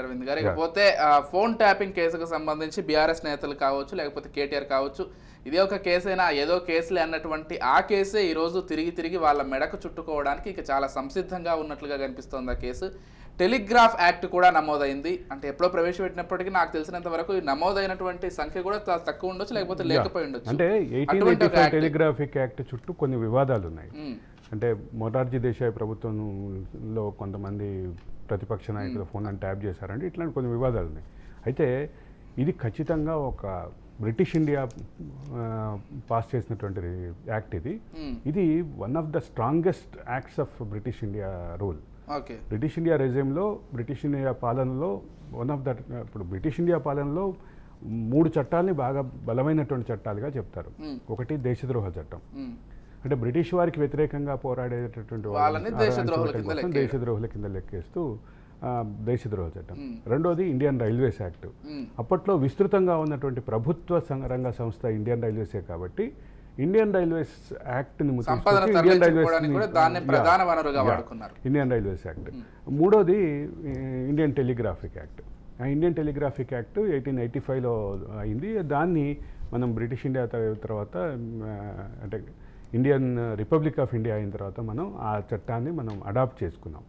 అరవింద్ గారు. ఇకపోతే phone tapping కేసుకు సంబంధించి బీఆర్ఎస్ నేతలు కావచ్చు లేకపోతే కేటీఆర్ కావచ్చు ఇదే ఒక కేసైనా ఏదో కేసులే అన్నటువంటి ఆ కేసే ఈ రోజు తిరిగి తిరిగి వాళ్ళ మెడకు చుట్టుకోవడానికి ఇక చాలా సంసిద్ధంగా ఉన్నట్లుగా కనిపిస్తోంది ఆ కేసు. టెలిగ్రాఫ్ యాక్ట్ కూడా నమోదైంది. అంటే ఎప్పుడో ప్రవేశపెట్టినప్పటికీ నాకు తెలిసినంత వరకు నమోదైనటువంటి సంఖ్య కూడా చాలా తక్కువ ఉండొచ్చు లేకపోతే లేకపోయి ఉండొచ్చు. అంటే. టెలిగ్రాఫిక్ యాక్ట్ చుట్టూ కొన్ని వివాదాలు ఉన్నాయి ఉమ్, అంటే మొరార్జీ దేశాయ్ ప్రభుత్వంలో కొంతమంది ప్రతిపక్ష నాయకులు ఫోన్ అని ట్యాప్ చేశారంటే ఇట్లాంటి కొన్ని వివాదాలు ఉన్నాయి. అయితే ఇది ఖచ్చితంగా ఒక బ్రిటిష్ ఇండియా పాస్ చేసినటువంటి యాక్ట్ ఇది. ఇది one of the strongest acts of British India rule. British India రెజ్యూమ్లో British India పాలనలో వన్ ఆఫ్ ద ఇప్పుడు బ్రిటిష్ ఇండియా పాలనలో మూడు చట్టాలని బాగా బలమైనటువంటి చట్టాలుగా చెప్తారు. ఒకటి దేశద్రోహ చట్టం. అంటే బ్రిటిష్ వారికి వ్యతిరేకంగా పోరాడేటటువంటి వాళ్ళని దేశద్రోహుల కింద లెక్కేస్తూ దేశద్రోహ చట్టం. రెండోది ఇండియన్ రైల్వేస్ యాక్ట్. అప్పట్లో విస్తృతంగా ఉన్నటువంటి ప్రభుత్వ రంగ సంస్థ ఇండియన్ రైల్వేసే కాబట్టి ఇండియన్ రైల్వేస్ దాన్ని ప్రధాన వనరుగా వాడుకున్నారు. Indian Railways act. మూడోది ఇండియన్ టెలిగ్రాఫిక్ యాక్ట్. ఆ Indian telegraphic act eighteen eighty ఫైవ్లో అయింది. దాన్ని మనం బ్రిటిష్ ఇండియా తర్వాత అంటే ఇండియన్ రిపబ్లిక్ ఆఫ్ ఇండియా అయిన తర్వాత మనం ఆ చట్టాన్ని మనం అడాప్ట్ చేసుకున్నాం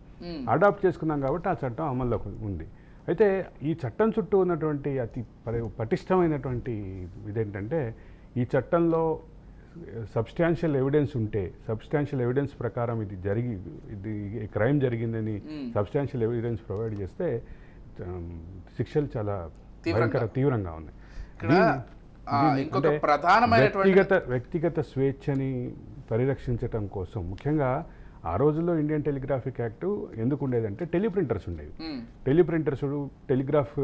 అడాప్ట్ చేసుకున్నాం కాబట్టి ఆ చట్టం అమల్లోకి ఉంది అయితే ఈ చట్టం చుట్టూ ఉన్నటువంటి అతి పటిష్టమైనటువంటి ఇదేంటంటే ఈ చట్టంలో సబ్స్టాన్షియల్ ఎవిడెన్స్ ఉంటే సబ్స్టాన్షియల్ ఎవిడెన్స్ ప్రకారం ఇది జరిగి ఇది క్రైమ్ జరిగిందని. సబ్స్టాన్షియల్ ఎవిడెన్స్ ప్రొవైడ్ చేస్తే శిక్షలు చాలా. భయంకర తీవ్రంగా ఉన్నాయి ఇంకొక ప్రధానమైనటువంటి వ్యక్తిగత వ్యక్తిగత స్వేచ్ఛని పరిరక్షించటం కోసం ముఖ్యంగా ఆ రోజుల్లో ఇండియన్ టెలిగ్రాఫిక్ యాక్ట్ ఎందుకు ఉండేదంటే టెలిప్రింటర్స్ ఉండేవి. టెలిప్రింటర్స్ టెలిగ్రాఫ్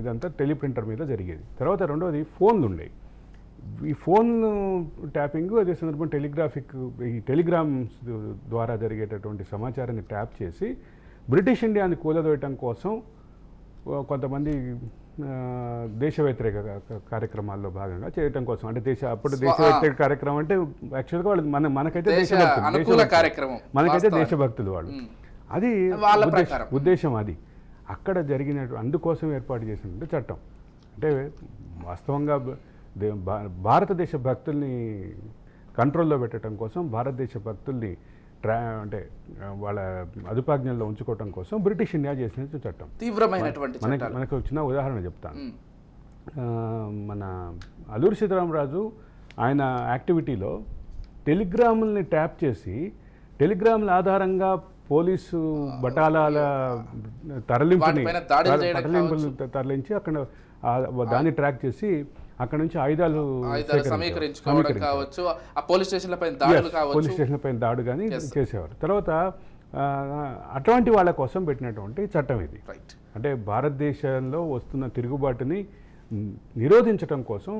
ఇదంతా టెలిప్రింటర్ మీద జరిగేది. తర్వాత రెండోది ఫోన్లు ఉండేవి. ఈ ఫోన్ ట్యాపింగ్ అదే సందర్భం టెలిగ్రాఫిక్ ఈ టెలిగ్రామ్స్ ద్వారా జరిగేటటువంటి సమాచారాన్ని ట్యాప్ చేసి బ్రిటిష్ ఇండియాని కూలదోయటం కోసం కొంతమంది దేశ వ్యతిరేక కార్యక్రమాల్లో భాగంగా చేయటం కోసం. అంటే దేశ అప్పుడు దేశ వ్యతిరేక కార్యక్రమం అంటే యాక్చువల్గా వాళ్ళు మన మనకైతే దేశ దేశభక్తులు. కార్యక్రమం మనకైతే. దేశభక్తులు వాళ్ళు. అది ఉద్దేశం- అది. అక్కడ జరిగిన అందుకోసం ఏర్పాటు చేసినటువంటి చట్టం. అంటే వాస్తవంగా భారతదేశ భక్తుల్ని కంట్రోల్లో పెట్టడం కోసం భారతదేశ భక్తుల్ని ట్రా అంటే వాళ్ళ అదుపాజ్ఞల్లో ఉంచుకోవటం కోసం బ్రిటిష్ ఇండియా చేసిన చట్టం. తీవ్రమైనటువంటి మనకి మనకు చిన్న ఉదాహరణ చెప్తాను. మన అల్లూరి సీతారామరాజు ఆయన యాక్టివిటీలో టెలిగ్రాముల్ని ట్యాప్ చేసి టెలిగ్రాముల ఆధారంగా పోలీసు బటాలాల తరలింపుని తరలింపులు తరలించి అక్కడ దాన్ని ట్రాక్ చేసి అక్కడ నుంచి ఆయుధాలు. సమీకరించుకోవడం. కావచ్చు ఆ పోలీస్ స్టేషన్ల పైన దాడులు పోలీస్ కావచ్చు. స్టేషన్ పైన దాడు కానీ చేసేవారు. తర్వాత అటువంటి వాళ్ళ కోసం పెట్టినటువంటి చట్టం ఇది. అంటే భారతదేశంలో వస్తున్న తిరుగుబాటుని మ్, నిరోధించటం కోసం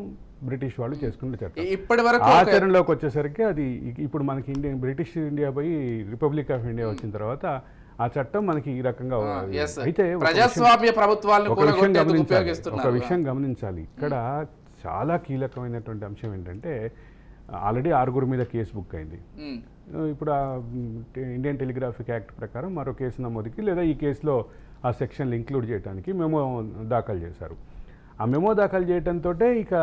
బ్రిటిష్ వాళ్ళు చేసుకున్న చట్టం. ఇప్పటి వరకు ఆచరణలోకి వచ్చేసరికి అది ఇప్పుడు మనకి ఇండియన్ బ్రిటిష్ ఇండియా పోయి రిపబ్లిక్ ఆఫ్ ఇండియా వచ్చిన తర్వాత ఆ చట్టం మనకి ఈ రకంగా sir. అయితే ప్రజాస్వామ్య ప్రభుత్వాలను ఒక విషయం గమనించాలి. విషయం ఇక్కడ చాలా కీలకమైనటువంటి అంశం ఏంటంటే ఆల్రెడీ ఆరుగురు మీద కేసు బుక్ అయింది. ఇప్పుడు ఇండియన్ టెలిగ్రాఫిక్ యాక్ట్ ప్రకారం మరో కేసు నమోదుకి లేదా ఈ కేసులో ఆ సెక్షన్లు ఇంక్లూడ్ చేయడానికి మెమో దాఖలు చేశారు. ఆ మెమో దాఖలు చేయడంతో ఇక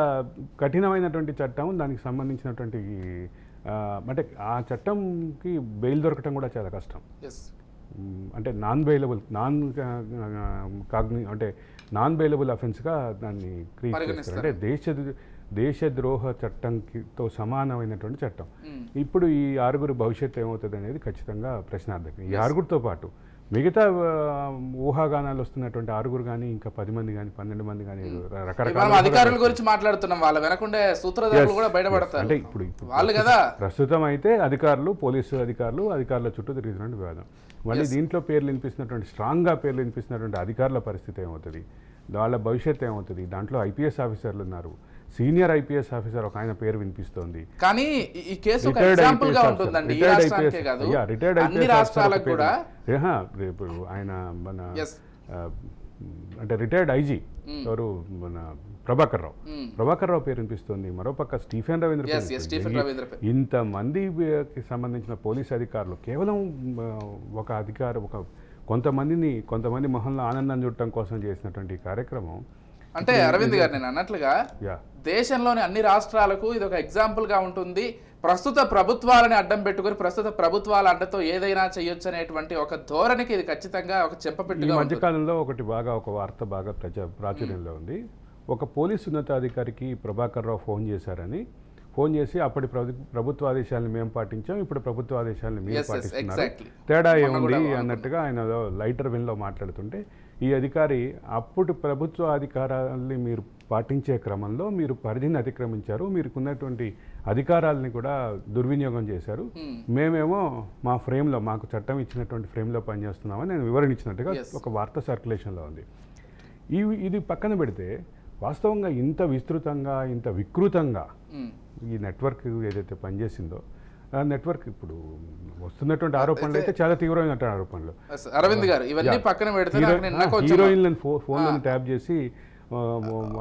కఠినమైనటువంటి చట్టం దానికి సంబంధించినటువంటి అంటే ఆ చట్టంకి బెయిల్ దొరకటం కూడా చాలా కష్టం. అంటే నాన్ బెయిలబుల్ నాన్ కాగ్ని అంటే నాన్ బెయిలబుల్ అఫెన్స్గా దాన్ని క్రియేట్ చేస్తారు. అంటే దేశ దేశద్రోహ చట్టంతో సమానమైనటువంటి చట్టం. ఇప్పుడు ఈ ఆరుగురు భవిష్యత్తు ఏమవుతుంది అనేది ఖచ్చితంగా ప్రశ్నార్థకం. ఈ ఆరుగురితో పాటు మిగతా ఊహాగానాలు వస్తున్నటువంటి ఆరుగురు కానీ ఇంకా పది మంది కానీ పన్నెండు మంది కానీ రకరకాల అధికారుల గురించి మాట్లాడుతున్నాం. వాళ్ళ వెనకుండే సూత్రధారులు కూడా బయటపడతారు. అంటే ఇప్పుడు వాళ్ళు కదా. ప్రస్తుతం అయితే అధికారులు పోలీసు అధికారులు అధికారుల చుట్టూ తిరుగుతున్నటువంటి వివాదం. మళ్ళీ దీంట్లో పేర్లు వినిపిస్తున్నటువంటి స్ట్రాంగ్గా పేర్లు వినిపిస్తున్నటువంటి అధికారుల పరిస్థితి ఏమవుతుంది? వాళ్ళ భవిష్యత్తు ఏమవుతుంది? దాంట్లో ఐపీఎస్ ఆఫీసర్లు ఉన్నారు. సీనియర్ ఐపీఎస్ ఆఫీసర్ ఒక ఆయన పేరు వినిపిస్తోంది. కానీ ఈ- కేసు ఒక ఎగ్జాంపుల్గా ఉంటుందండి ఈ రాష్ట్రానికే కాదు. అన్ని IPS రాష్ట్రాలకు కూడా. రేపు ఆయన మన అంటే రిటైర్డ్ ఐజీ ఎవరు? మన ప్రభాకర్ రావు. Mm. ప్రభాకర్ రావు పేరు వినిపిస్తుంది. మరోపక్క స్టీఫెన్ రవీంద్ర. ఇంతమందికి సంబంధించిన పోలీస్ అధికారులు కేవలం ఒక అధికారి ఒక కొంతమందిని కొంతమంది మొహంలో ఆనందం చూడటం కోసం చేసినటువంటి కార్యక్రమం అంటే అరవింద్ గారు నేను అన్నట్లుగా దేశంలోని అన్ని రాష్ట్రాలకు ఇది ఒక ఎగ్జాంపుల్గా ఉంటుంది. ప్రస్తుత ప్రభుత్వాలని అడ్డం పెట్టుకుని ప్రస్తుత ప్రభుత్వాల అడ్డతో ఏదైనా చేయొచ్చు అనేటువంటి ఒక ధోరణికి ఇది ఖచ్చితంగా ఒక చెంపపెట్టుగా ఉంటుంది. మధ్యకాలంలో ఒకటి బాగా ఒక వార్త బాగా ప్రజా ప్రాచుర్యంలో ఉంది. ఒక పోలీసు ఉన్నతాధికారికి ప్రభాకర్ రావు ఫోన్ చేశారని. ఫోన్ చేసి అప్పటి ప్రభు- ప్రభుత్వ ఆదేశాలను మేము పాటించాం ఇప్పుడు ప్రభుత్వ ఆదేశాలను పాటిస్తున్నారు. exactly. తేడా ఏముంది. అన్నట్టుగా ఆయన లైటర్ విన్లో మాట్లాడుతుంటే ఈ అధికారి అప్పుడు ప్రభుత్వ అధికారాలని మీరు పాటించే క్రమంలో మీరు పరిధిని అతిక్రమించారు మీరుకున్నటువంటి అధికారాలని కూడా దుర్వినియోగం చేశారు Hmm. మేమేమో మా ఫ్రేమ్లో మాకు చట్టం ఇచ్చినటువంటి ఫ్రేమ్లో పనిచేస్తున్నామని నేను వివరణ ఇచ్చినట్టుగా Yes. ఒక వార్త సర్క్యులేషన్లో ఉంది ఈ ఇది పక్కన పెడితే వాస్తవంగా ఇంత విస్తృతంగా ఇంత వికృతంగా ఉమ్. ఈ నెట్వర్క్ ఏదైతే పనిచేసిందో నెట్వర్క్ ఇప్పుడు వస్తున్నటువంటి ఆరోపణలు అయితే చాలా తీవ్రమైనటువంటి ఆరోపణలు అరవింద్ గారు ఇవన్నీ. పక్కన పెడితే హీరోయిన్లను ఫోన్లను ట్యాప్ చేసి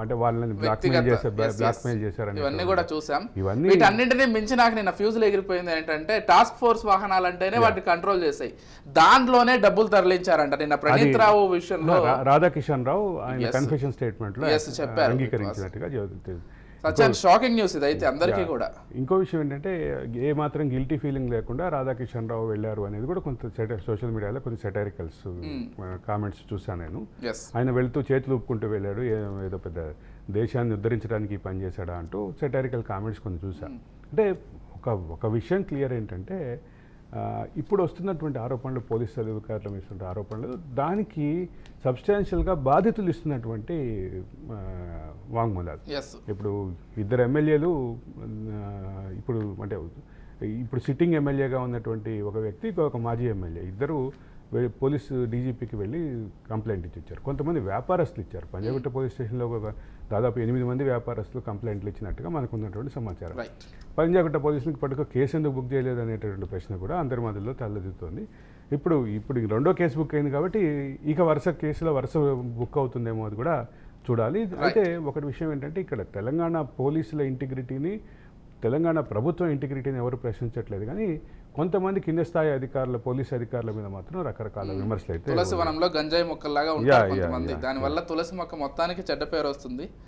అంటే వాళ్ళని బ్లాక్మెయిల్ చేశారు. బ్లాక్మెయిల్ చేశారని ఇవన్నీ కూడా చూసాం ఇవన్నీ వీటన్నింటినీ మించి నాకు నిన్న ఫ్యూజులు ఎగిరిపోయింది ఏంటంటే టాస్క్ ఫోర్స్ వాహనాలు అంటేనే వాటిని కంట్రోల్ చేసాయి దాంట్లోనే డబ్బులు తరలించారంట నిన్న ప్రణీత్ రావు విషయంలో రాధాకిషన్ రావు ఆయన Yes. కన్ఫెషన్ స్టేట్మెంట్లో. అంగీకరించినట్టుగా షాకింగ్ న్యూస్ ఇది అయితే అందరికీ కూడా. ఇంకో విషయం ఏంటంటే ఏ మాత్రం గిల్టీ ఫీలింగ్ లేకుండా రాధాకిషన్ రావు వెళ్ళారు అనేది కూడా కొంత సోషల్ మీడియాలో కొన్ని సెటారికల్స్ కామెంట్స్ చూసాను నేను. ఆయన వెళ్తూ చేతులు ఊపుకుంటూ వెళ్ళాడు ఏదో పెద్ద దేశాన్ని ఉద్ధరించడానికి ఈ పని చేశాడా అంటూ సెటారికల్ కామెంట్స్ కొన్ని చూసా అంటే ఒక ఒక విషయం క్లియర్ ఏంటంటే ఇప్పుడు వస్తున్నటువంటి ఆరోపణలు పోలీస్ అధికారుల మీద ఇస్తున్న ఆరోపణలు దానికి సబ్స్టాన్షియల్గా బాధితులు ఇస్తున్నటువంటి వాంగ్మూలాలు. ఇప్పుడు ఇద్దరు ఎమ్మెల్యేలు ఇప్పుడు అంటే ఇప్పుడు సిట్టింగ్ ఎమ్మెల్యేగా ఉన్నటువంటి ఒక వ్యక్తి ఒక మాజీ ఎమ్మెల్యే. ఇద్దరు పోలీసు డీజీపీకి వెళ్ళి కంప్లైంట్ ఇచ్చారు. కొంతమంది వ్యాపారస్తులు ఇచ్చారు. పంజాగుట్ట పోలీస్ స్టేషన్లో ఒక దాదాపు ఎనిమిది మంది వ్యాపారస్తులు కంప్లైంట్లు ఇచ్చినట్టుగా మనకు ఉన్నటువంటి సమాచారం. పంజాగుట్ట పోలీసులకు పట్టుకో కేసు ఎందుకు బుక్ చేయలేదు అనేటటువంటి ప్రశ్న కూడా అందరి మధ్యలో తలెత్తుతోంది ఇప్పుడు ఇప్పుడు రెండో కేసు బుక్ అయింది కాబట్టి ఇక వరుస కేసులో వరుస బుక్ అవుతుందేమో అది కూడా చూడాలి. అయితే ఒకటి విషయం ఏంటంటే ఇక్కడ తెలంగాణ పోలీసుల ఇంటిగ్రిటీని తెలంగాణ ప్రభుత్వం ఇంటిగ్రిటీని ఎవరు ప్రశ్నించట్లేదు కానీ కొంతమంది కింద స్థాయి అధికారుల పోలీస్ అధికారుల మీద మాత్రం రకరకాల విమర్శలు అయితే తులసి వనంలో గంజాయి మొక్కల్లాగా యా, ఉంటారు యా, కొంతమంది. దానివల్ల తులసి మొక్క మొత్తానికి చెడ్డ పేరు వస్తుంది.